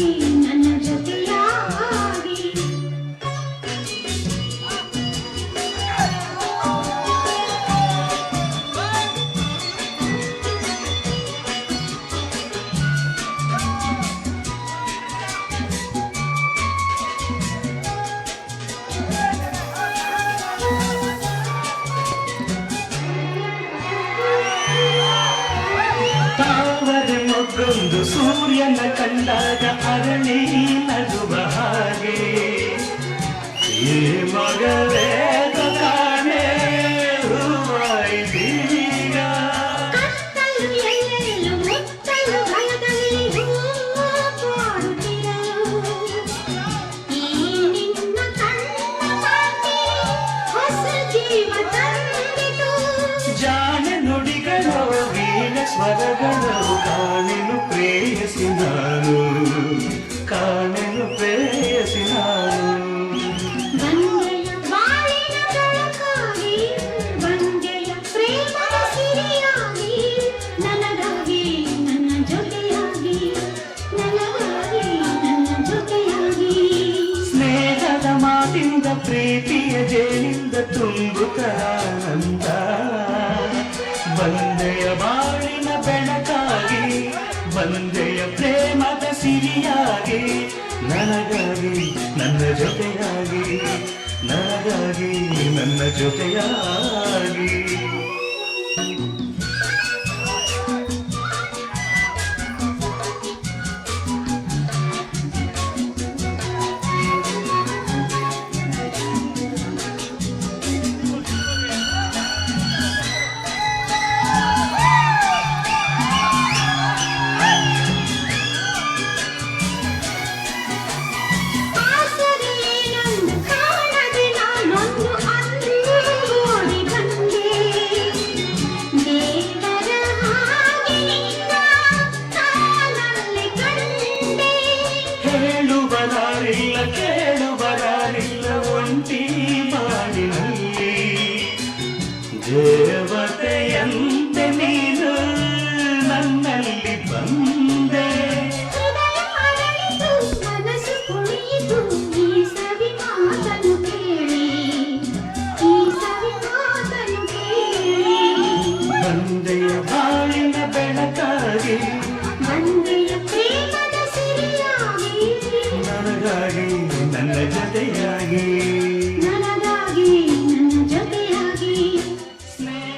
see. ಮತ್ತೊಂದು ಸೂರ್ಯನ ಕಂಡಾಗ ಅರಳಿ ನಗುವ ಹಾಗೆ. ಈ ಮಗಳೇ ಕಾಣೆ స్మరగణవు కాణెను ప్రేయసినాను. కాణెను ప్రేయసినాను. ಸ್ನೇಹದ ಮಾತಿಂದ ಪ್ರೀತಿಯ ಜೇನಿಂದ ತುಂಬುತ್ತ ಆನಂದ ಬಂದ ನನಗಾಗಿ ನನಗಾಗಿ ನನ್ನ ಜೊತೆಯಾಗಿ ನನಗಾಗಿ ನನ್ನ ಜೊತೆಯಾಗಿ. ನನಗಾಗಿ ನನ್ನ ಜೊತೆಯಾಗಿ. ನನಗಾಗಿ ನನ್ನ ಜೊತೆಯಾಗಿ. ಸ್ನೇಹ